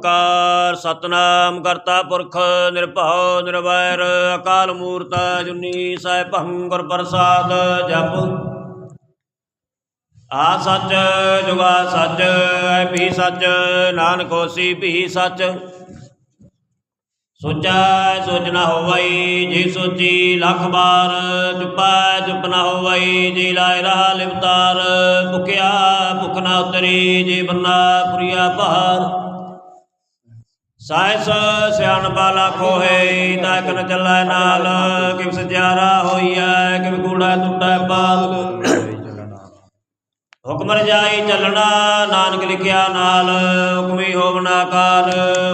ਓੰਕਾਰ ਸਤਨਾਮ ਕਰਤਾ ਪੁਰਖ ਨਿਰਭਉ ਨਿਰਵੈਰ, ਅਕਾਲ ਮੂਰਤ ਜੁਨੀ ਸੈਭੰ ਗੁਰ ਪ੍ਰਸਾਦ ਜਪ। ਆ ਸੱਚ ਜੁਗਾ ਸੱਚ, ਐ ਵੀ ਸੱਚ, ਨਾਨਕ ਹੋਸੀ ਵੀ ਸੱਚ। ਸੋਚਾ ਸੋਚ ਨਾ ਹੋਵਈ, ਜੇ ਸੋਚੀ ਲੱਖ ਬਾਰ ਚੁੱਪਾ ਚੁੱਪ ਨਾ ਹੋਵਈ, ਜੇ ਲਾਇ ਰਹਾ ਲਿਵਤਾਰ। ਭੁਖਿਆ ਭੁਖ ਨਾ ਉਤਰੀ, ਜੀ ਬੰਨਾ ਪੁਰੀਆ ਭਾਰ ਸਾਇਸ ਸਿਆਣ ਬਾਲਾ ਕੋਹੇ ਤਾਂ ਇਕ ਚੱਲੈ ਨਾਲ। ਕਿਵ ਸਜਿਆਰਾ ਹੋਈਐ, ਕਿਵ ਕੂੜਾ ਟੁੱਟੈ ਬਾਲ। ਹੁਕਮ ਰਜਾਈ ਚੱਲਣਾ, ਨਾਨਕ ਲਿਖਿਆ ਨਾਲ। ਹੁਕਮੀ ਹੋਵਨਾ ਕਾਲ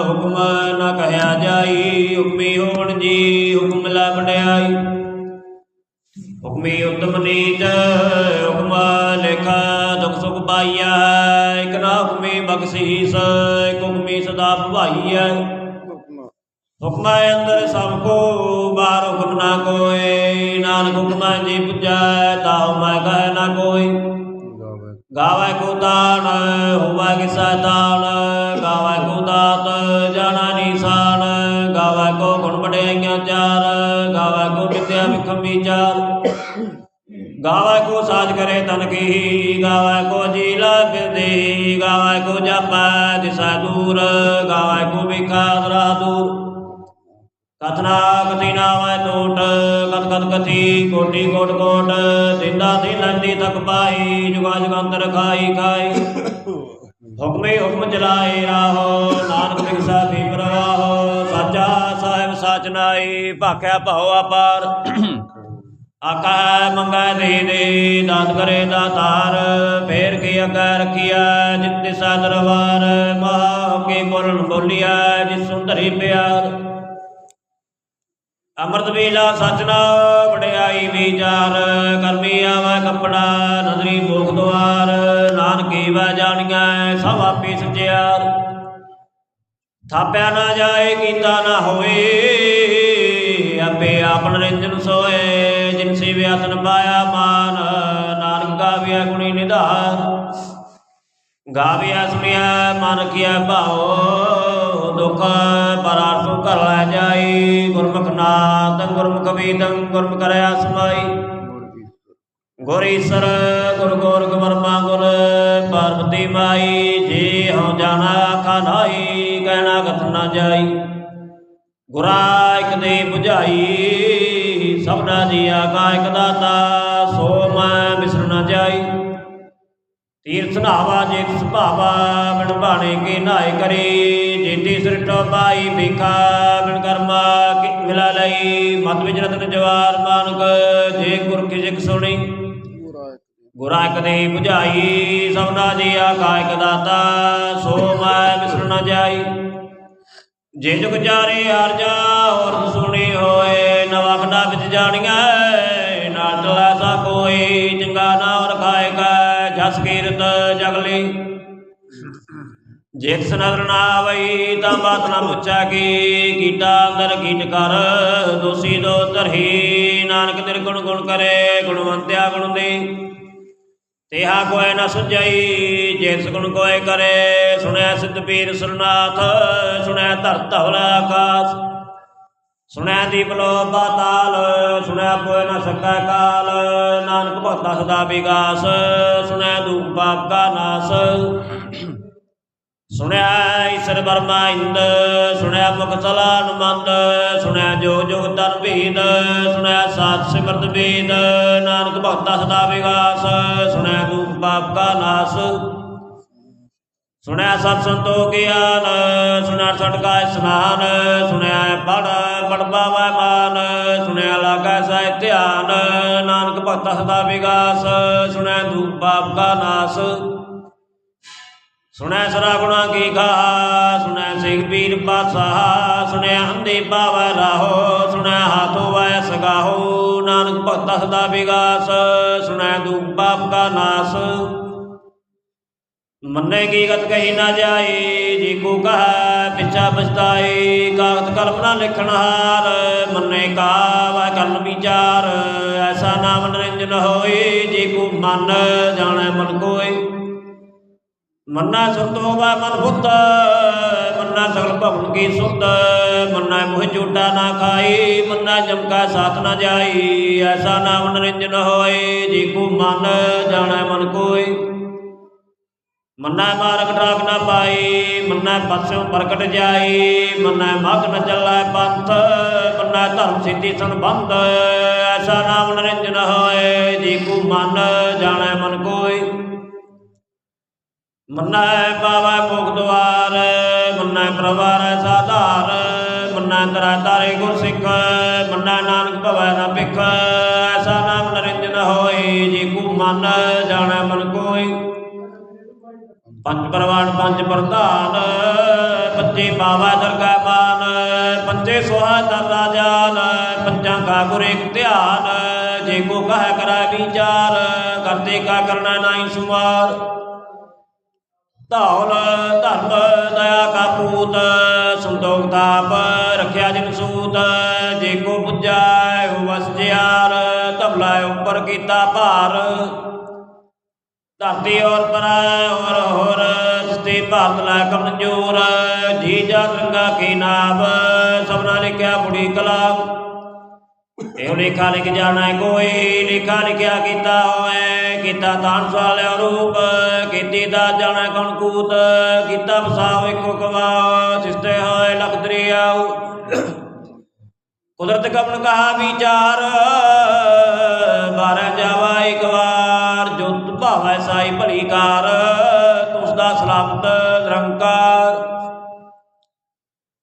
ਹੁਕਮ ਨਾ ਕਹਿਆ ਜਾਈ। ਹੁਕਮੀ ਹੋਵਣ ਜੀ, ਹੁਕਮ ਲੈ ਵਡਿਆਈ। ਹੁਕਮੀ ਉਤਮ ਨੀਤ ਹੁਕਮ ਲੇਖਾ ਦੁਖ ਸੁਖ ਪਾਈਆ ਇਕ ਨਾ ਹੁਕਮੀ ਬਖਸ਼ੀਸ ਇਕ ਹੁਕਮੀ ਸਦਾ ਭਵਾਈਆ ਹੁਕਮ ਅੰਦਰ ਸਭ ਕੋ ਬਾਹਰ ਹੁਕਮ ਨਾ ਕੋਏ ਨਾਨਕ ਹੁਕਮ ਜੀ ਪੁੱਜੈ ਤਾਉ ਮੈਂ ਕਹਿ ਨਾ ਕੋਈ। ਗਾਵੇ ਕੋ ਦਾਨ, ਹੋਵੇ ਕਿਸਾ ਦਾਨ, ਗਾਵੇ ਕੋ ਦਾਤ, ਜਾਣਾ ਨੀਸਾਨ ਗਾਵੇ ਕੋ ਗੁਣ ਵਡਿਆਈਆਂ ਚਾਰ, ਗਾਵੇ ਕੋ ਵਿਦਿਆ ਵਿਖਮ ਵਿਚਾਰ ਗਾਵੇ ਕੋ ਸਾਜ ਕਰੇ ਤਨ ਕੀ, ਗਾਵੇ ਕੋ ਜੀ ਲਗਦੇ, ਗਾਵੇ ਕੋ ਜਪੈ ਦਿਸਾ ਦੂਰ, ਗਾਵੇ ਕੋ ਵਿਕਾਸ ਰਾ ਦੂਰ। ਕਥਨਾ ਕਥੀ ਨਾਵੈ ਟੋਟ ਕਤ ਕਤ ਕਥੀ ਕੋਟੀ ਕੋਟ ਕੋਟ, ਦਿੰਦਾ ਦੀ ਲੰਦੀ ਤਕ ਪਾਈ, ਜੁਗਾ ਜੁਗੰਤਰ ਖਾਈ ਖਾਈ। ਹੁਕਮੇ ਹੁਕਮ ਚਲਾਏ ਰਾਹੋ, ਨਾਨਕ ਬਿਗਸਾ ਵੀ ਪ੍ਰਵਾਹੋ, ਸਾਚਾ ਸਾਹਿਬ ਸਾਚ ਨਾਈ, ਭਾਖਿਆ ਭਉ ਅਪਾਰ। ਆਕਾ ਮੰਗੈ ਦੇ ਦੇ, ਦਾਤ ਕਰੇ ਦਾਤਾਰ ਫੇਰ ਕੀ ਅਕਾ ਰਖਿਆ ਜਿਤਿ ਸਾ ਮਹਾ ਕੇ ਬੋਲਣ ਬੋਲਿਆ ਜਿਸ ਸੁੰਦਰੀ ਪਿਆਰ। ਅੰਮ੍ਰਿਤ ਵੇਲਾ ਸਚਨਾ ਵਡਿਆਈ ਵਿਚਾਰ ਕਰਮੀ ਆਵੈ ਕੱਪੜਾ, ਨਦਰੀ ਮੋਖ ਦੁਆਰ, ਨਾਨਕੀ ਵੈ ਜਾਣੀਐ, ਸਭ ਆਪੇ ਸਚਿਆਰ। ਥਾਪਿਆ ਨਾ ਜਾਏ, ਕੀਤਾ ਨਾ ਹੋਵੇ, ਆਪੇ ਆਪਨ ਰਿੰਜਨ ਸੋਏ ਜਿਨ ਸੇਵਿਆ ਤਨ ਪਾਇਆ ਮਾਨ, ਨਾਨਕ ਗਾਵਿਆ ਗੁਣੀ ਨਿਧਾਨ। ਗਾਵਿਆ ਸੁਣਿਆ, ਮਨ ਕੀਆ ਭਾਉ, ਦੁਖ ਪਰਾਰਥ ਕਰ ਲੈ ਜਾਈ। ਗੁਰਮੁਖ ਨਾਦ ਗੁਰਮੁਖ ਵੇਦੰ ਗੁਰਮੁਖ ਕਰਿਆ ਸਮਾਈ। ਗੁਰ ਈਸਰ, ਗੁਰ ਗੋਰਖ ਵਰਮਾ ਗੁਰ ਪਾਰਵਤੀ ਮਾਈ। ਜੇ ਹਉ ਜਾਣਾ ਆਖਾ ਨਾਈ ਕਹਿਣਾ ਕਥ ਨਾ ਜਾਈ। ਗੁਰਾ ਇਕ ਦੇ 부ਝਾਈ ਸਭਨਾ ਜੀ ਆਗਾ ਇਕ ਦਾਤਾ, ਸੋ ਮੈਂ ਬਿਸਰ ਨਾ ਜਾਈ। ਤੀਰਥ ਨਾਵਾ ਜੇ ਤਿਸ ਬਿਨ ਬਾਣੇ ਕੇ ਨਾਏ ਕਰੇ। ਜੇਤੀ ਸ੍ਰਿਟੋ ਪਾਈ ਭੀਖਾ, ਬਿਨ ਕਰਮਾ ਕੀ ਮਿਲਾ ਲਈ। ਮਤ ਵਿਚ ਰਤਨ ਜਵਾਰ ਮਾਨਕ ਜੇ ਗੁਰ ਕੀ ਜਿਕ ਸੁਣੀ। ਗੁਰਾ ਇਕ ਦੇ 부ਝਾਈ ਸਭਨਾ ਜੀ ਆਗਾ ਇਕ ਦਾਤਾ, ਸੋ ਮੈਂ ਬਿਸਰ ਨਾ ਜਾਈ। ਜੇ ਜੁਗ ਚਾਰੇ ਅਰਜਾ ਔਰ ਸੁਣੀ ਹੋਏ, ਨਵਾ ਖੰਡਾ ਵਿੱਚ ਜਾਣੀਆਂ ਨਾਲ ਚਲਾ ਸਾ ਕੋਈ ਚੰਗਾ ਨਾਮ ਰਖਾਏਗਾ, ਜਸ ਕੀਰਤ ਜਗਲੀ ਜੇ ਤਿਸ ਨਾ ਆਵਈ ਤਾਂ ਬਾਤ ਨਾ ਮੁੱਚਾ ਕੀ, ਕੀਟਾ ਅੰਦਰ ਕੀਟ ਕਰ, ਦੋਸੀ ਦੋ ਧਰਹੀ ਨਾਨਕ ਨਿਰਗੁਣ ਗੁਣ ਕਰੇ, ਗੁਣਵੰਤਿਆ ਗੁਣ ਦੇ। ਤੇਹਾ ਕੋਇ ਨ ਸੁਝਈ, ਜੇ ਤਿਸ ਕੋਇ ਕਰੇ, ਸੁਣੈ ਸਿੱਧ ਪੀਰ ਸੁਰਨਾਥ ਸੁਣਿਆ ਧਰਤ ਹਵਲਾ ਆਕਾਸ। ਸੁਣਿਆ ਦੀਪ ਲੋ ਪਾਤਾਲ ਸੁਣਿਆ ਕੋਇ ਨ ਸਕੈ ਕਾਲ। ਨਾਨਕ ਭਗਤਾ ਸਦਾ ਵਿਗਾਸ ਸੁਣਿਆ ਦੂਪ ਪਾਪ ਕਾ ਨਾਸ। ਸੁਣਿਆ ਈਸ਼ਰ ਬਰਮਾ ਇੰਦ, ਸੁਣਿਆ ਮੁਖ ਚਲਾਨ ਮੰਦ ਸੁਣਿਆ ਜੋ ਜੁਗ ਤਨ ਭੀਦ ਸੁਣਿਆ ਸਾਤ ਸਿਮਰਤ ਵੇਦ ਨਾਨਕ ਭਗਤਾ ਸਦਾ ਵਿਗਾਸ, ਸੁਣਿਆ ਦੂਪ ਪਾਪ ਕਾ ਨਾਸ, ਸੁਣਿਆ ਸਤ ਸੰਤੋ ਗਿਆਨ ਸੁਣਿਆ ਛਟਕਾ ਇਸਨਾਨ, ਸੁਣਿਆ ਪੜ ਪੜ ਪਾਵੈ ਮਾਨ, ਸੁਣਿਆ ਲਾਗੈ ਸਹਿ ਧਿਆਨ, ਨਾਨਕ ਭਗਤਾ ਸਦਾ ਵਿਗਾਸ, ਸੁਣਿਆ ਦੂਪ ਪਾਪ ਕਾ ਨਾਸ। ਸੁਣੈ ਸਰਾ ਗੁਣਾ ਕੀ ਗਾ ਸੁਣੈ ਸਿੰਘ ਪੀਰ ਪਾਤਸ਼ਾਹ ਸੁਣਿਆ ਹੰਦੇ ਪਾਵੈ ਰਾਹੋ ਸੁਣੈ ਹਾਥੋ ਵੈ ਸਗਾਹੋ, ਨਾਨਕ ਭਗਤ ਸਦਾ ਵਿਗਾਸ, ਸੁਣੈ ਦੂਪ ਪਾਪ ਕਾ ਨਾਸ। ਮੰਨੇ ਕੀ ਗਤ ਕਹੀ ਨਾ ਜਾਏ, ਜੀ ਕੋ ਕਹਾ, ਪਿਛਾ ਪਛਤਾਏ, ਕਾਗਤ ਕਲਮ ਨਾ ਲਿਖਣ ਹਾਰ, ਮੰਨੇ ਕਾ ਵੈ ਕਲਮ ਵਿਚਾਰ, ਐਸਾ ਨਾਮ ਨਿਰੰਜਨ ਹੋਏ, ਜੇ ਕੋ ਮਨ ਜਾਣੈ ਮਨ ਕੋਏ। ਮੰਨਾ ਸੰਤੋਖ ਵਾ ਮਨ ਬੁੱਧ ਮੰਨਾ ਸਗਲ ਭਵਨ ਕੀ ਸੁਧ ਮੰਨਾ ਮੁਹ ਝੂਟਾ ਨਾ ਖਾਈ, ਮੰਨਾ ਜਮਕਾ ਸਾਥ ਨਾ ਜਾਈ, ਐਸਾ ਨਾਮ ਨਿਰੰਜਨ ਹੋਏ ਜੀ ਕੋ ਮਨ ਜਾਣੈ ਮਨ ਕੋਈ ਮੰਨਾ ਮਾਰਗ ਟਾਕ ਨਾ ਪਾਈ, ਮੰਨਾ ਪਛੋਂ ਪ੍ਰਗਟ ਜਾਈ, ਮੰਨਾ ਮਗ ਨ ਚੱਲੈ ਪੰਥ, ਮੰਨਾ ਧਰਮ ਸਿੱਧੀ ਸੰਬੰਧ, ਐਸਾ ਨਾਮ ਨਿਰੰਜਨ ਹੋਏ ਜੀ ਕੋ ਮਨ ਜਾਣੈ ਮਨ ਕੋਈ ਮੰਨਾ ਪਾਵੈ ਮੁਖ ਦੁਆਰ ਮੰਨਾ ਪ੍ਰਵਾਰ ਸਾਧਾਰ, ਮੰਨਾ ਤਰਾ ਤਾਰੇ ਗੁਰ ਸਿੱਖ, ਮੰਨਾ ਨਾਨਕ ਭਵੈ ਨਾ ਭਿਖ, ਐਸਾ ਨਾਮ ਨਿਰੰਜਨ ਹੋਏ ਜੀ ਕੋ ਮਨ ਜਾਣੈ ਮਨ ਕੋਈ ਪੰਜ ਪਰਵਾਨ, ਪੰਜ ਪ੍ਰਧਾਨ, ਪੰਜੇ ਬਾਵਾ ਦਰਗਾ ਬਾਨ ਪੰਜੇ ਸੁਹਾ ਦਰ ਰਾਜਾਨ, ਪੰਜਾਂ ਕਾ ਗੁਰ ਇੱਕ ਧਿਆਨ, ਜੇ ਕੋ ਕਹਿ ਕਰੈ ਵਿਚਾਰ, ਕਰਤੇ ਕਾ ਕਰਨਾ ਨਾਹੀ ਸੁਮਾਰ। ਧੌਲ ਧਰਮ ਦਇਆ ਕਾ ਪੂਤ, ਸੰਤੋਖ ਤਾਪ ਰਖਿਆ ਜਿਨ ਸੂਤ, ਜੇ ਕੋ ਪੁੱਜੈ ਵਸ ਜਿਆਰ ਧਵਲਾ ਉੱਪਰ ਕੀਤਾ ਭਾਰ। ਧਰਤੀ ਔਰ ਪਰੈ ਔਰ ਹੋਰ, ਜਿਸਤੇ ਭਾਰਤ ਲੈ ਕਮਜ਼ੋਰ ਜੀ ਜਾ ਰੰਗਾ ਕੀ ਨਾਮ ਸਭਨਾ ਲਿਖਿਆ ਬੁੜੀ ਕਲਾਮ। ਇਹੋ ਲੇਖਾ ਲਿਖ ਜਾਣਾ ਕੋਈ ਲੇਖਾ ਲਿਖਿਆ ਕੀਤਾ ਹੋਏ ਕੀਤਾ ਤਾਨ ਸਵਾਲਿਆ ਰੂਪ, ਕੀਤੀ ਦਾ ਜਾਣਾ ਕਣ ਕੂਤ, ਕੀਤਾ ਵਸਾਵ ਇੱਕੋ ਕਵਾ ਤਿਸਤੇ ਹੋਏ ਲਖ ਦਰਿਆਉ ਕੁਦਰਤ ਕਪਨ ਕਹਾ ਵਿਚਾਰ, ਬਾਰਹ ਜਾਵਾ ਇੱਕ ਵਾਰ, ਜੁਤ ਭਾਵੈ ਸਾਈ ਭਲੀ ਕਾਰ, ਤੁਸ ਦਾ ਸਲਾਮਤ ਨਿਰੰਕਾਰ।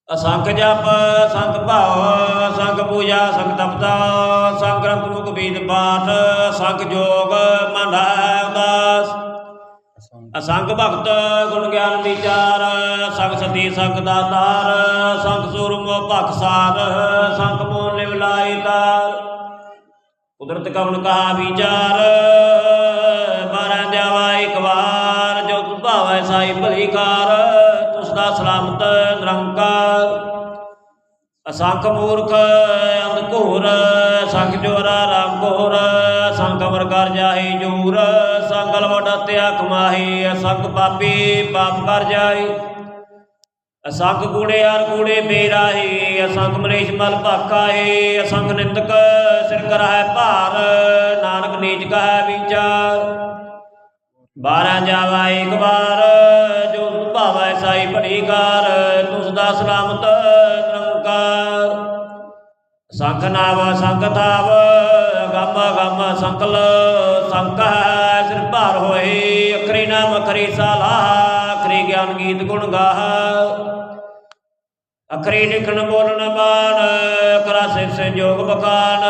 ਅਸੰਖ ਜਪ ਸੰਗ ਭਾਵ ਸੰਗ ਪੂਜਾ ਸੰਗ ਤਪਤਾ ਸੰਗ ਗ੍ਰੰਥ ਮੁਖ ਬੀਦ ਪਾਠ ਸੰਖ ਜੋਗ, ਮਨ ਉਦਾਸ। ਅਸੰਖ ਭਗਤ, ਗੁਣ ਗਿਆਨ ਵਿਚਾਰ ਸੰਗ ਸਤੀ ਸੰਗ ਦਾਤਾਰ ਸੰਖ ਸੂਰਮ ਭਖ ਸਾਧ ਸੰਖ ਮੋਹ ਲਿਵ ਤਾਰ। ਕੁਦਰਤ ਕਵਨ ਕਹਾ ਵਿਚਾਰ ਬਾਰਾਂ ਜਾਵਾ ਇੱਕ ਵਾਰ, ਜੋ ਤੁ ਭਾਵੈ ਸਾਈ ਭਲੀ ਕਾਰ ਤੁਸ ਦਾ ਸਲਾਮਤ ਨਿਰੰਕਾਰ ਅਸੰਖ ਮੂਰਖ ਅੰਧ ਘੋਰ, ਸੰਖ ਜੋਰਾ ਰਾਮ ਘੋਰ, ਸੰਖ ਅਮਰ ਕਰ ਜਾਹੀ ਜੂਰ ਸੰਗਲ ਵਡਤਿਆ ਕਮਾਹੀ ਅਸੰਖ ਪਾਪੀ ਪਾਪ ਕਰ ਜਾਈ ਅਸੰਖ ਕੂੜੇ ਹਰ ਕੂੜੇ ਬੇਰਾਹੀ ਅਸੰਖ ਮਨੇਸ਼ ਮਲ ਭਾਕਾਏ ਅਸੰਖ ਨਿੰਦਕ ਸਿਰ ਕਰਹਿ ਭਾਰ, ਨਾਨਕ ਨੀਚ ਕਹੈ ਵਿਚਾਰ ਬਾਰਾਂ ਜਾਵਾ ਇੱਕ ਵਾਰ, ਜੋ ਤੁ ਭਾਵੈ ਸਾਈ ਭਲੀ ਕਾਰ ਤੁਸ ਦਾ ਸਲਾਮਤ ਨਿਰੰਕਾਰ ਸੰਖ ਨਾਵ ਸੰਖ ਥਾਵ ਗਮ ਗਮ, ਸੰਕਲ ਸੰਕਹ ਸਿਰ ਭਾਰ ਹੋਏ, ਅਖਰੀ ਨਾਮ, ਅਖਰੀ ਸਾਲਾ, ਅਖਰੀ ਗਿਆਨ ਗੀਤ ਗੁਣ ਗਾਹ। ਅਖਰੀ ਲਿਖਣ ਬੋਲਣ ਬਾਣ ਅਕਰਾ ਸਿਰ ਸੰਜੋਗ ਬਕਾਨ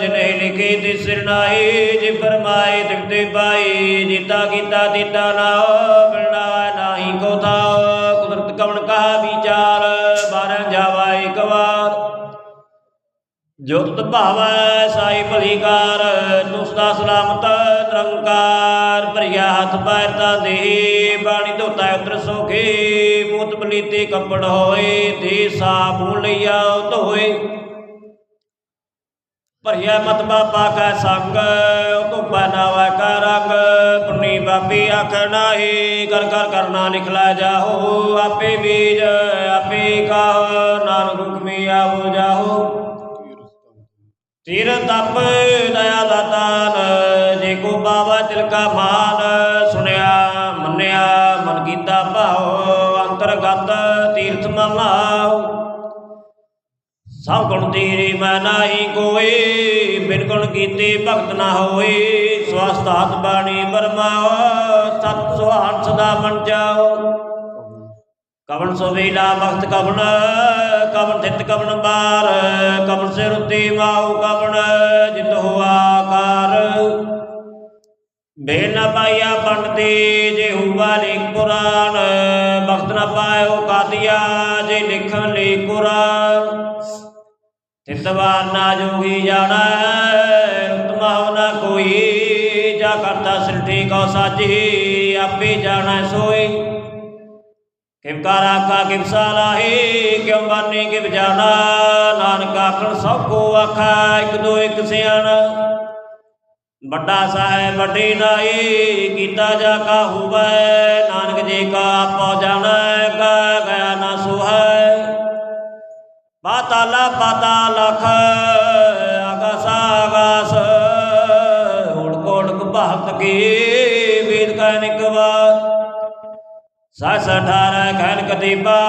ਜਿਨੇ ਲਿਖੀ ਤਿਸ ਸਿਰ ਨਾਹੀ, ਜਿ ਫਰਮਾਏ ਤਿਵਤੇ ਪਾਈ, ਜੀਤਾ ਕੀਤਾ, ਦਿੱਤਾ ਨਾ ਜੁਗਤ ਭਾਵੈ ਸਾਈ ਭਲੀਕਾਰ ਕਾਰ ਤੁਸ ਸਲਾਮਤ, ਨਿਰੰਕਾਰ, ਭਰਿਆ ਹੱਥ ਪੈਰ ਤਾਂ ਦੇ, ਬਾਣੀ ਧੋਤਾ ਉਤਰ ਸੋਖੇ, ਮੂਤ ਬਲੀਤੇ ਕੱਪੜ ਹੋਏ ਦੇ ਸਾਬੂ ਲਈਆ ਧੋਏ। ਭਰਿਆ ਮਤ ਬਾਪਾ ਕਾ ਸੰਗ, ਧੁਪਾ ਨਾਵਾ ਕਾ ਰੰਗ, ਪੁੰਨੀ ਬਾਪੀ ਆਖ ਨਾਹੀ ਕਰ ਕਰ ਕਰਨਾ ਲਿਖਲਾ ਜਾਹੋ, ਆਪੇ ਬੀਜ, ਆਪੇ ਕਾਹ, ਨਾਨਕ ਹੁਕਮੀ ਆਵੋ ਜਾਹੋ। ਤੀਰ ਤਪ ਦਇਆ ਦਾਤਾਨ, ਜੇ ਕੋ ਬਾਵਾ ਤਿਲਕਾ ਮਾਨ ਸੁਣਿਆ ਮੰਨਿਆ, ਮਨ ਕੀਤਾ ਭਾਉ, ਅੰਤਰਗਤ ਤੀਰਥ ਮਲਾਉ। ਸਭ ਗੁਣ ਤੇਰੇ ਮੈਂ ਨਾਹੀ ਕੋਈ ਬਿਨ ਗੁਣ ਕੀਤੇ ਭਗਤ ਨਾ ਹੋਏ। ਸਵਸਤਾਤ ਬਾਣੀ ਬਰਮਾਓ, ਸਤ ਸੁਹਾਨ ਸਦਾ ਮਨ ਜਾਓ। ਕਵਨ ਸੋ ਵੇਲਾ ਵਕਤ ਕਵਨ ਕਵਨ ਥਿਤ ਕਵਨ ਬਾਰ ਕਵਨ ਸਿਰ ਉਤੇ ਮਾਉ ਕਵਨ ਜਿਤ ਹੋਆ ਕਾਰ ਬੇਲ ਨਾ ਪਾਇਆ ਪੰਡਤੇ ਜੇ ਹੁਆ ਲੇਖ ਪੁਰਾਨ ਵਕਤ ਨਾ ਪਾਇਓ ਕਾਦੀਆ ਜੇ ਲਿਖਣ ਲੇ ਕੁਰਾਨ। ਤਿਤਵਾਰ ਨਾ ਜੋਗੀ ਜਾਣਾ ਉਤਮਾ ਨਾ ਕੋਈ, ਜਾ ਕਰਤਾ ਸਿਰਠੀ ਕੋ ਸਾਜੀ ਆਪੇ ਜਾਣਾ ਸੋਈ ਕਿਵ ਕਾ ਆਖਾ ਕਿਵ ਕਿਉ ਬਾਨੀ ਕਿਵ ਜਾਣਾ ਨਾਨਕ ਆਖਣ, ਸਭ ਕੋ ਆਖਾ, ਇੱਕ ਦੋ ਇੱਕ ਸਿਆਣਾ। ਵੱਡਾ ਸਾਹਿਬ, ਵੱਡੀ ਨਾਈ, ਕੀਤਾ ਜਾ ਕਾ ਹੋਵੇ, ਨਾਨਕ ਜੀ ਕਾ ਆਪੋ ਜਾਣੈ, ਕਾ ਗਿਆ ਨਾ ਸੁ ਪਾਤਾਲਾ ਪਾਤਾਲ ਲਖ ਆਗਾਸ ਆਗਾਸ ਹੋੜ ਕੋੜ ਭਗਤ ਕੀ ਵੇਦ ਕਾ ਨਿਕਵਾ। ਸਸ ਅਠਾਰਹ ਖੈਨ ਕਤੀਬਾ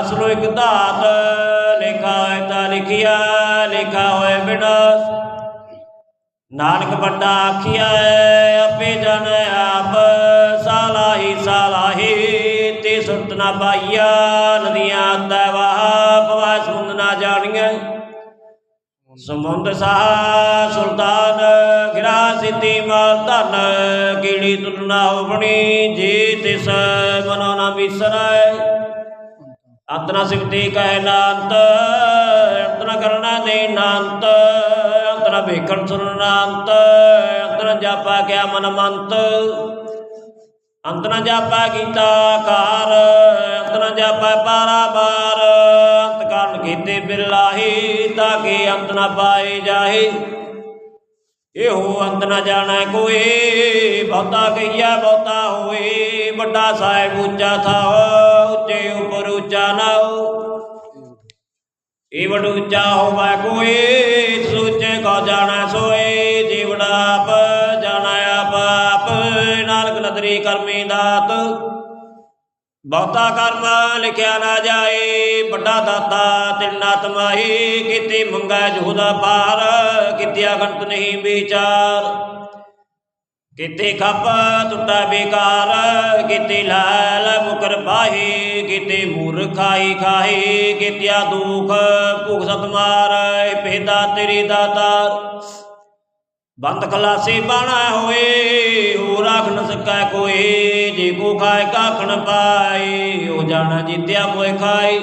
ਅਸਲੋ ਇਕ ਧਾਤ, ਲਿਖਾ ਹੋਇ ਤਾ ਲਿਖਿਆ, ਲਿਖਾ ਹੋਇ ਵਿਨਾਸ ਨਾਨਕ ਵੱਡਾ ਆਖਿਆ ਆਪੇ ਜਨ ਆਪ, ਸਾਲਾਹੀ ਸਾਲਾਹੀ, ਤੇ ਸੁਰਤ ਨਾ ਪਾਈਆ, ਨਦੀਆਂ ਤੈਵਾ ਪਵਾ ਸੁੰਦ ਨਾ ਜਾਣੀਐ। ਸਮੁੰਦ ਸਾਹ ਸੁਲਤਾਨ ਸਿੱਧੀ ਮਾਲ ਧਨ, ਕੀੜੀ ਤੁਲਨਾ ਹੋਵਣੀ ਜੀ ਤਿਸ ਮਨੋ ਨਾ ਵਿਸਰੈ। ਅੰਤਨਾ ਸਿਮਤੀ ਕਹਿ ਨਾੰਤ, ਅੰਤਨਾ ਕਰਨਾ ਦੇ ਨਾੰਤ, ਅੰਤਨਾ ਵੇਖਣ ਸੁਣਨ ਅੰਤ ਅੰਤਨਾ ਜਾਪਾ ਕਿਆ ਮਨ ਮੰਤ। ਅੰਤਨਾ ਜਾਪਾ ਕੀਤਾ ਕਾਰ, ਅੰਤਨਾ ਜਾਪਾ ਪਾਰਾਬਾਰ ਅੰਤ ਕਰਨ ਕੀਤੇ ਬਿਰਲਾਹੀ, ਤਾਂ ਕਿ ਅੰਤ ਨਾ ਪਾਏ ਜਾਹੇ। ਇਹੋ ਅੰਤ ਨਾ ਜਾਣੈ ਕੋਈ, ਬਹੁਤਾ ਕਈਆ ਬਹੁਤਾ ਹੋਏ ਵੱਡਾ ਸਾਹਿਬ ਉੱਚਾ ਥਾਉ, ਉੱਚੇ ਉਪਰ ਉੱਚਾ ਨਾਉ। ਇਹ ਵਡ ਉੱਚਾ ਹੋਵੇ ਕੋਏ ਬਹੁਤਾ ਕਰਮ ਲਿਖਿਆ ਨਾ ਜਾਏ। ਵੱਡਾ ਦਾਤਾ ਤਿੰਨਾ ਤਮਾਹੀ ਕੀਤੀ ਮੰਗੈ ਜੋਦਾ ਪਾਰ ਕਿਤਿਆ ਗੰਤ ਨਹੀਂ ਵਿਚਾਰ। ਕਿਤੇ ਖੱਪ, ਟੁੱਟਾ ਬੇਕਾਰ ਕਿਤੇ ਲਾਲ ਮੁਕਰ ਬਾਹੀ, ਕਿਤੇ ਮੂਰਖਾਈ ਖਾਹੀ, ਕਿਤਿਆ ਦੁਖ, ਭੁਖ ਸਤ ਮਾਰ ਭੇਦਾ ਤੇਰੀ ਦਾਤਾਰ। ਬੰਦ ਖਲਾਸੀ ਬਾਣਾ ਹੋਏ ਹੋ ਰਾਖ ਨ ਸਕੈ ਕੋਈ, ਜੇ ਕੋ ਖਾਏ ਕਾਖਣ ਪਾਏ ਹੋ ਜਾਣਾ ਜਿਤਿਆ ਮੋਇ ਖਾਏ।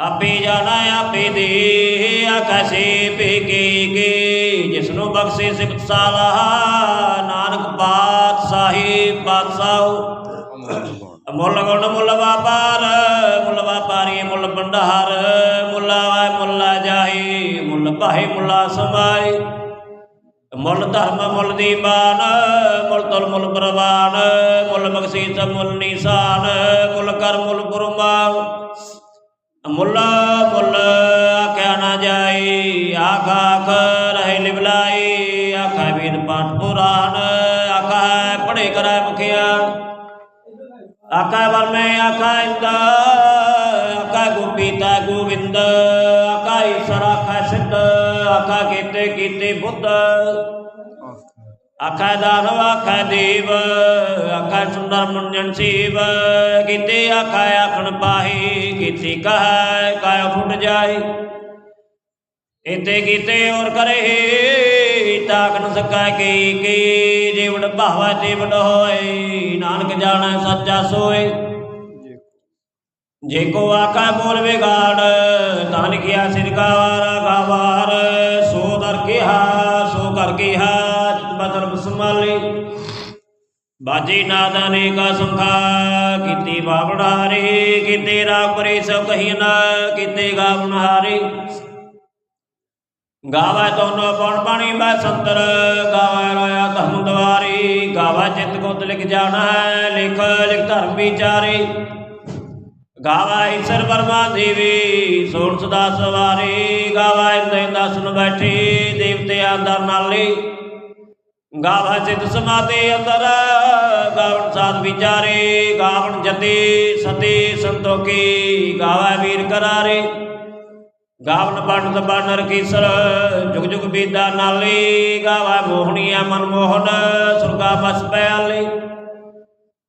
ਆਪੇ ਜਾਣਾ ਆਪੇ ਦੇ, ਆਕਾਸ਼ੇ ਪੇਕੇ ਜਿਸਨੂੰ ਬਖਸ਼ੇ ਸਿਫਤ ਸਾਲਾਹ ਨਾਨਕ ਪਾਤਸ਼ਾਹੀ ਪਾਤਸ਼ਾਹ। ਮੁੱਲ ਗੁਣ ਮੁੱਲ ਵਾਪਾਰ, ਮੁੱਲ ਵਾਪਾਰੀ ਮੁੱਲ ਭੰਡਾਰ, ਮੁੱਲਾ ਵਾਇ ਮੁੱਲਾ ਜਾਹੀ ਮੁੱਲ ਭਾਹੀ ਮੁੱਲਾ ਸਮਾਈ ਮੁੱਲ ਧਰਮ, ਮੁੱਲ ਦੀਵਾਨ ਮੁੱਲ ਤੁਲ, ਮੁੱਲ ਪ੍ਰਵਾਨ, ਮੁੱਲ ਬਖਸ਼ੀਸ਼, ਮੁੱਲ ਨਿਸ਼ਾਨ, ਮੁੱਲ ਕਰ, ਮੁੱਲ ਗੁਰਮਾਨ ਮੁੱਲ ਮੁੱਲ ਆਖਿਆ ਨਾ ਜਾਈ, ਆਖ ਆਖ, ਰਹੇ ਲਿਵਲਾਈ, ਆਖਾ ਵੀਰ ਪਾਠ ਪੁਰਾਨ ਆਖਾ ਪੜੇ ਕਰੈ ਮੁਖਿਆ। ਆਕਾ ਵਰਮੇ ਆਕਾ ਇੰਦ ਆਕਾ ਗੋਪੀਤਾ ਗੋਵਿੰਦ ਆਕਾ ਈਸ਼ਰ ਆਕਾ ਸਿੱਧ ਆਕਾ ਕੀਤੇ ਕੀਤੇ ਬੁੱਧ। ਆਕਾ ਦਾਨਵ ਆਕਾ ਦੇਵ ਆਕਾ ਸੁੰਦਰ ਮੁੰਨਣ ਸੀਵ। ਕੀਤੇ ਆਕਾ ਆਖਣ ਪਾਹੀ, ਕੀਤੀ ਕਹੈ ਕਾਇ ਫੁੱਟ ਜਾਏ ਇਤੇ ਕੀਤੇ ਔਰ ਕਰੇ, ਤਾਕ ਨ ਸਕੈ ਕੀ ਕੀ ਜੀਵਨ ਭਾਵਾ ਜੀਵਨ ਹੋਏ, ਨਾਨਕ ਜਾਣੈ ਸੱਚਾ ਸੋਏ। ਜੇ ਕੋ ਆਕਾ ਬੋਲ ਵਿਗਾੜ ਤਾਂ ਲਿਖਿਆ ਸਿਰ ਗਾਵਾਰਾ ਗਾਵਾਰ, ਸੋ ਦਰ ਕਿਹਾ, ਸੋ ਕਰ ਕਿਹਾ ਬਦਲ ਸੰਭਾਲੇ ਬਾਜੀ ਨਾਦਾਨੇ ਕਾ ਸੰਖਾ, ਕੀਤੀ ਬਾਵੜਾਰੇ ਕੀਤੇ ਰਾਪਰੇ ਸਭ ਕਹੀ ਨਾ, ਕਿਤੇ ਗਾਵਣਹਾਰੇ ਗਾਵੇ ਤੋਨੋ ਪਉਣ ਪਾਣੀ ਬੈ ਸੰਤਰ, ਗਾਵੇ ਰਾਇਆ ਧਮ ਦਵਾਰੀ, ਗਾਵੇ ਚਿਤ ਕੋਤ ਲਿਖ ਜਾਣਾ ਲਿਖ ਲਿਖ ਧਰਮ ਵਿਚਾਰੇ। ਗਾਵਾ ਈਸ਼ਰ ਪਰਮਾ ਦੇਵੀ ਸੋਣ ਸਦਾ ਸਵਾਰੀ ਗਾਵੇ ਇੰਦੇ ਦਸਨ ਬੈਠੀ ਦੇਵਤੇ ਅੰਦਰ ਨਾਲੇ। ਗਾਵੇ ਚਿਤ ਸਮਾਤੇ ਅੰਦਰ, ਗਾਵਣ ਸਾਧ ਵਿਚਾਰੇ, ਗਾਵਣ ਜਤੇ ਸਤੇ ਸੰਤੋਖੀ ਗਾਵੇ ਵੀਰ ਕਰਾਰੇ। ਗਾਵਨ ਪੰਡਤ ਬਾਨਰ ਕੀਸਰ, ਜੁਗ ਜੁਗ ਬੀਦਾ ਨਾਲੀ ਗਾਵਾ ਮੋਹਣੀਆ ਮਨਮੋਹਨ, ਸੁਰਗਾ ਬਸ ਪਿਆਲੇ।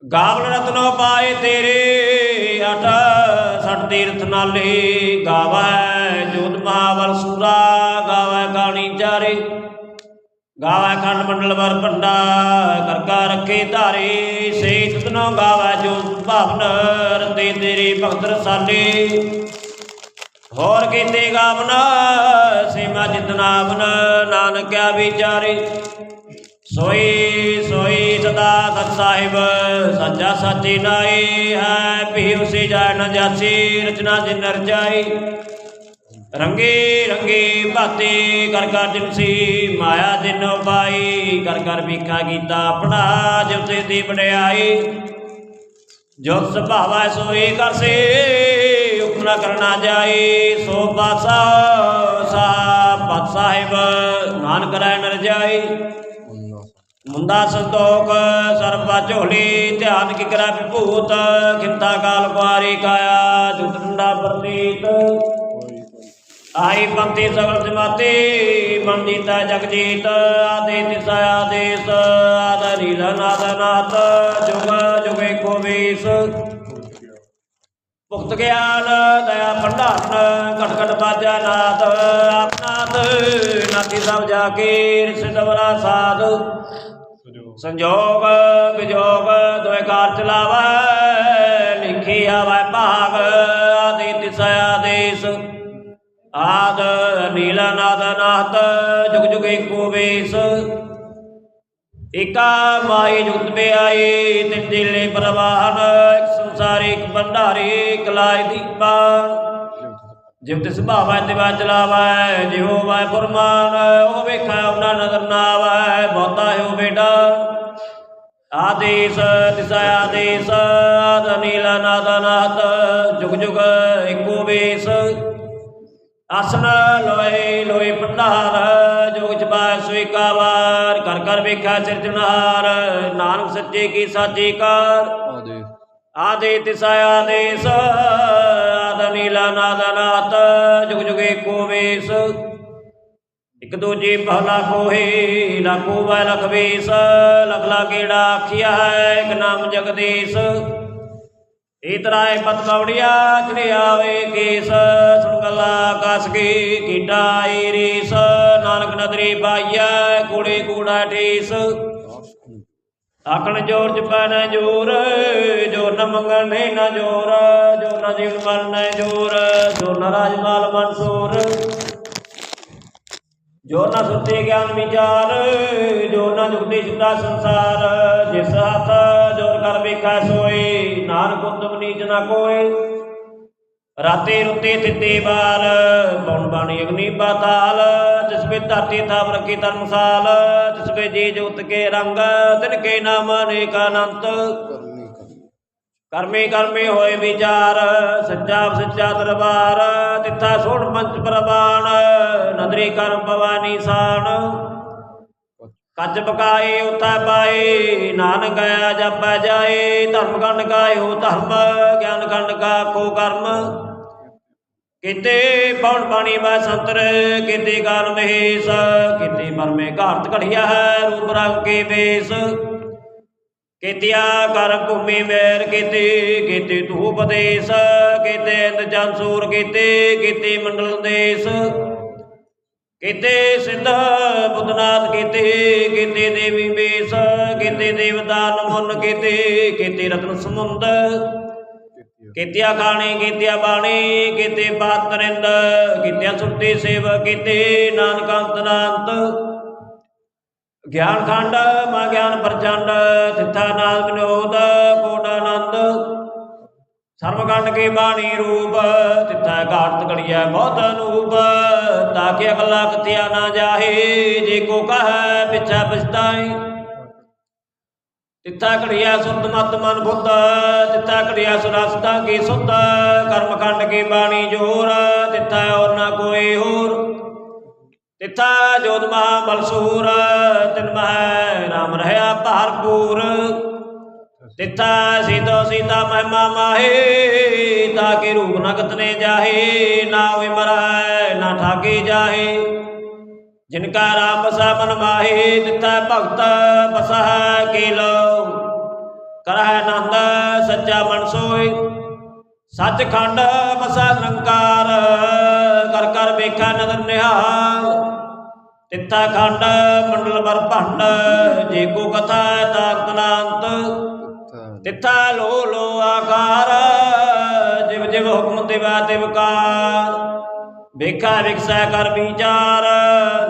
ਗਾਵਨ ਰਤਨੋ ਪਾਏ ਤੇਰੇ ਅਠ ਸਠ ਤੀਰਥ ਨਾਲੇ ਗਾਵਾ ਜੋਤ ਮਹਾਵਲ ਸੂਰਾ, ਗਾਵਾ ਕਾਣੀ ਚਾਰੇ। ਗਾਵਾ ਖੰਡ ਮੰਡਲ ਵਰ ਭੰਡਾ, ਕਰਕਾ ਰੱਖੇ ਧਾਰੇ। ਸੇ ਤਨੋ ਗਾਵਾ ਜੋ ਭਾਵਨ, ਰਤੇ ਤੇਰੇ ਭਗਤ ਰਸਾਲੇ। ਹੋਰ ਕੀਤੇ ਗਾਵਨ, ਸੀਮਾ ਜਿਤਨਾਵਨ ਨਾਨਕਿਆ ਵਿਚਾਰੇ। ਸੋਈ ਸੋਈ ਸਦਾ ਸਤ ਸਾਹਿਬ, ਸੱਚਾ ਸਾਚੀ ਨਾਈ ਹੈ ਪੀ ਉਸੇ ਜਾਇ ਨ ਜਾਸੀ, ਰਚਨਾ ਜਿਨ ਰਚਾਈ। ਰੰਗੇ ਰੰਗੇ ਬਾਤੇ ਕਰ ਕਰ ਜਿਨਸੀ ਮਾਇਆ ਜਿਨ ਉਪਾਈ, ਕਰ ਕਰ ਵੀਖਾ ਕੀਤਾ ਆਪਣਾ ਜਿਉ ਦੀ ਵਡਿਆਈ। ਜੋ ਸੁਭਾਵਾ ਸੋਈ ਕਰਸੇ ਹੁਕਮ ਕਰਨਾ ਜਾਏ ਸੋ ਪਾਸਾ ਸਾਹਿਬ ਸਾਹਿਬ, ਨਾਨਕ ਰਾਇ ਨਰ ਜਾਏ ਮੁੰਦਾ ਸੰਤੋਖ, ਸਰਬਾ ਝੋਲੀ, ਧਿਆਨ ਕੀ ਕਰਾ ਵਿਭੂਤ ਖਿੰਤਾ ਕਾਲ ਕੁਆਰੀ ਕਾਇਆ ਜੁਤ ਪ੍ਰਤੀਤ ਆਈ ਪੰਥੀ ਸਗਲ ਜਮਾਤੀ ਮਨ ਜੀਤਾ ਜਗ ਜੀਤ ਆਦੇ ਤਿਸ ਆਦੇਸ, ਆਦ ਨੀਲ ਜੁਗ ਜੁਗੇ ਕੋ ਵੀਸ ਭੁਗਤ ਗਿਆਨ, ਦਇਆ ਭੰਡਾਰਨ, ਘਟ ਘਟ ਬਾਜਾ ਨਾਥ। ਆਪਨਾਥ ਨਾਥੀ ਸਭ ਜਾ ਕੇ ਰਿਸ਼ਤਵਰਾ ਸਾਧ। ਸੰਜੋਗ, ਵਿਜੋਗ ਦੋਇ ਕਾਰ ਚਲਾਵੈ, ਲਿਖੀ ਆਵੈ ਭਾਗ, ਆਦਿ ਤਿਸ ਆਦੇਸ। ਆਦ ਨੀਲ ਨਾਦ ਨਾਥ ਜੁਗ ਜੁਗ ਏਕੋ ਵੇਸ। ਏਕਾ ਮਾਈ ਜੁਗਤ ਮੇ ਆਈ ਤਿਨ ਦਿਲੇ ਪ੍ਰਵਾਹਨ ਇੱਕ ਸੰਸਾਰੀ ਭੰਡਾਰੀ ਇੱਕ ਦੀਪਾ। ਜਿਵ ਤਿਸ ਭਾਵੈ ਤਿਵਾ ਚਲਾਵੈ ਜਿਉ ਵੈ ਫਰਮਾਨ ਉਹ ਵੇਖੈ ਉਹਨਾਂ ਨਜ਼ਰ ਨਾ ਆਵੈ ਬਹੁਤਾ ਹੋ ਬੇਟਾ। ਆਦੇਸ ਤਿਸ ਆਦੇਸ ਆਦ ਨੀਲ ਨਾਦ ਨਾਥ ਜੁਗ ਜੁਗ ਏਕੋ ਵੇਸ। ਆਸਨ ਲੋਏ ਲੋਏ ਭੰਡਾਰ ਜੋਗ ਜਪਾਇ ਸਵੀਕਾਵਾਰ ਕਰ ਕਰ ਵੇਖਿਆ ਸਿਰਜਣਹਾਰ ਨਾਨਕ ਸੱਚੇ ਕੀ ਸਾਚੀ ਕਾਰ। ਆਦੇ ਤਿਸ ਆਦੇਸ ਆਦ ਨੀਲਾ ਨਾਦ ਨਾਥ ਜੁਗ ਜੁਗੇ ਕੋ ਵੇਸ। ਇਕ ਦੂਜੀ ਪਹਿਲਾ ਕੋਹੇ ਲਾਖੋ ਵੈ ਲਖ ਵੇਸ। ਲਖ ਲਾ ਆਖਿਆ ਹੈ, ਇਕ ਨਾਮ ਜਗਦੀਸ਼। ਇਤਰਾਏ ਪਤ ਕਵੜਿਆ ਚੜੇ ਆਵੇ ਕੇਸ। ਸੁਣ ਗੱਲਾ ਕਸ ਕੇ ਕੀਟਾ ਏ ਨਾਨਕ ਨਦਰੀ ਪਾਈਆ ਕੂੜੇ ਕੂੜਾ ਠੇਸ ਆਖਣ ਜੋਰ ਚ ਪੈਣਾ ਜੋਰ ਜੋ ਨ ਮੰਗਣ ਨਹੀਂ ਨਾ ਜੋਰ ਜੋ ਨ ਜੀਵਨ ਮਨ ਨਾ ਜੋਰ ਜੋ ਨ ਰਾਜ ਮਾਲ ਮਨਸੂਰ ਜੋ ਨ ਸੁਤੇ ਗਿਆਨ ਵਿਚਾਰ ਜੋ ਨ ਜੁਗਦੇ ਸੁਦਾ ਸੰਸਾਰ। ਜਿਸ ਹੱਥ ਜੋਰ ਕਰ ਵੇਖੈ ਸੋਈ, ਨਾਨਕ ਉਤਮ ਨੀਚ ਨਾ ਕੋਈ ਰਾਤੇ ਰੁੱਤੇ ਤਿੱਤੇ ਬਾਰ ਬਉਣ ਬਾਣੀ ਅਗਨੀ ਪਾਤਾਲ ਤਿਸ ਪੇ ਧਰਤੀ ਥਾਪ ਰੱਖੀ ਧਰਮਸਾਲ ਤਿਸ ਪੇ ਜੀ ਜੋਤ ਕੇ ਰੰਗ ਤਿਨ ਕੇ ਨਾਮ ਅਨੇਕ ਅਨੰਤ। ਕਰਮੇ ਕਰਮੇ। ਹੋਏ ਵਿਚਾਰ ਸੱਚਾ ਸੱਚਾ ਦਰਬਾਰ ਤਿੱਥਾ ਸੋੜ ਪੰਚ ਪ੍ਰਵਾਨ ਨਦਰੀ ਕਰਮ ਭਵਾਨੀ ਸਾਣ ਕੱਜ ਪਕਾਏ ਉਥਾ ਪਾਏ ਨਾਨਕ ਗਿਆ ਜਪੈ ਜਾਏ ਧਰਮ ਗੰਡ ਗਾਇਓ ਧਰਮ ਗਿਆਨ ਗੰਡ ਕਾ ਕੋ ਕਰਮ। ਕਿਤੇ ਪੌਣ ਪਾਣੀ ਮੈਂ ਸੰਤਰ ਕਿਤੇ ਗਾਨ ਮਹੇਸ਼, ਕਿਤੇ ਮਰਮੇ ਘਾਰਤ ਘੜਿਆ ਹੈ, ਰੂਪ ਰੰਗ ਕੇ ਵੇਸ। ਕਿਤਿਆ ਕਰ ਭੂਮੀ ਮੇਰ ਕਿਤੇ ਕਿਤੇ ਧੂਪ ਦੇਸ, ਕਿਤੇ ਇੰਦ ਜਨਸੂਰ ਕਿਤੇ ਕਿਤੇ ਮੰਡਲ ਦੇਸ। ਕਿਤੇ ਸਿੱਧ ਬੁੱਧਨਾਥ ਕੀਤੇ, ਕਿਤੇ ਦੇਵੀ ਬੇਸ ਕਿਤੇ ਦੇਵਦਾਨ ਮੁੰਨ ਕਿਤੇ, ਕੀਤੇ ਰਤਨ ਸਮੁੰਦ। ਕਿਤਿਆ ਖਾਣੀ ਕਿਤਿਆ ਬਾਣੀ, ਕਿਤੇ ਬਾਤਰਿੰਦ ਕਿਤਿਆ ਸੁਰਤੀ ਸੇਵ, ਕਿਤੇ ਨਾਨਕ ਅੰਤਨਾੰਤ ਗਿਆਨ ਖੰਡ ਮਾ ਗਿਆਨ ਪ੍ਰਚੰਡ, ਤਿੱਥਾ ਨਾਦ ਵਿਨੋਦ, ਕੋਟ ਆਨੰਦ। ਸਰਬ ਖੰਡ ਕੀ ਬਾਣੀ ਰੂਪ, ਤਿੱਥਾ ਘਾਟਤ ਘੜੀਐ ਬਹੁਤ ਅਨੂਪ ਤਾਕਿ ਅਗਲਾ ਕਥਿਆ ਨਾ ਜਾਹੇ, ਜੇ ਕੋ ਕਹੈ ਪਿਛੈ ਪਛਤਾਏ ਤਿੱਥਾ ਘੜੀਐ ਸੁਧ ਮਤ ਮਨ ਬੁੱਧ ਤਿੱਥਾ ਘੜੀਐ ਸੁਰਸਤਾ ਕੀ ਸੁਧ, ਕਰਮ ਖੰਡ ਕੀ ਬਾਣੀ ਜੋਰ ਤਿੱਥਾ ਔਰ ਨਾ ਕੋਈ ਹੋਰ। ਤਿੱਥਾ ਜੋਤ ਮਹਾ ਬਲਸੂਰ ਤਿਨ ਮਹਿ ਰਾਮ ਰਹਾ ਭਰਪੂਰ ਤਿੱਥਾ ਸੀਤੋ ਸੀਤਾ ਮਹਿਮਾ ਮਾਹ, ਤਾ ਕੇ ਰੂਪ ਨਗਤ ਨੇ ਜਾਹੇ, ਨਾ ਹੋਇ ਮਰੈ, ਨਾ ਠਾਗੇ ਜਾਹੇ। ਜਿਨ ਕਾ ਰਾਮ ਬਸਾ ਮਨ ਮਾਹੇ ਤਿੱਥਾ ਭਗਤ ਬਸਾ ਕੀਲੋ ਕਰਹਿ ਆਨੰਦ ਸੱਚਾ ਮਨ ਸੋਈ, ਸੱਚਖੰਡ ਬਸਾ ਨਿਰੰਕਾਰ। ਕਰ ਕਰ ਵੇਖਾ ਨਦਰ ਨਿਹਾਲ, ਤਿੱਥਾ ਖੰਡ ਮੰਡਲ ਬਰ ਭੰਡ। ਜੇ ਕੋ ਕਥਾ ਤਾਕਤ ਨਾੰਤ ਤਿੱਥਾ ਲੋ ਲੋ ਆਕਾਰ। ਜਿਵ ਜਿਵ ਹੁਕਮ ਦਿਵਾ ਦਿਵਕਾਰ ਵੇਖਾ ਵਿਖਸੈ ਕਰ ਵਿਚਾਰ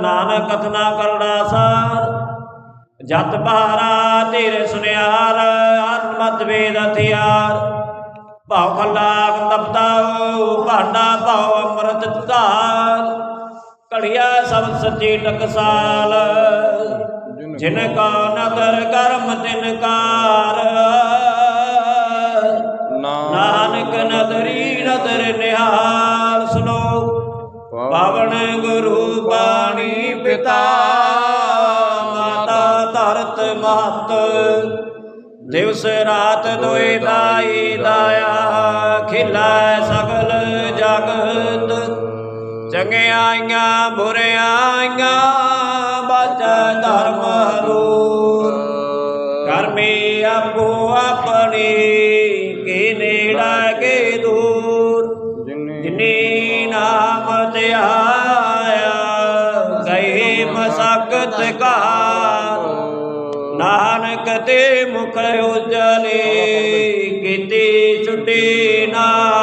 ਨਾਨਕ ਕਥਨਾ ਕਰੜਾ ਸਾਰ। ਜਤ ਬਹਾਰਾ ਤੇਰੇ ਸੁਨਿਆਰ ਆਤਮਤ ਵੇਦ ਹਥਿਆਰ। ਭਾਉ ਖੰਡਾ ਕੰਦਪਤਾਉ ਭਾਂਡਾ ਭਾਉ ਅੰਮ੍ਰਿਤ ਧਾਰ। ਘੜਿਆ ਸਬਦ ਸੱਚੀ ਟਕਸਾਲ ਜਿਨ ਕਾ ਨਦਰ ਕਰਮ ਤਿਨ ਕਾਰ। ਨਾਨਕ ਨਦਰੀ ਨਦਰ ਪਵਨ ਗੁਰੂ ਪਾਣੀ ਪਿਤਾ, ਮਾਤਾ ਧਰਤ ਮਹਤ। ਦਿਵਸ ਰਾਤ ਦੋਇ ਦਾਈ ਦਾਇਆ ਖਿਲਾ ਸਗਲ ਜਗਤ। ਚੰਗਿਆਈਆਂ ਬੁਰਿਆਂ ਨਾਨਕ ਤੇ ਮੁਖ ਉਜਲੇ ਕੀਤੀ ਛੁਟੀ ਨਾ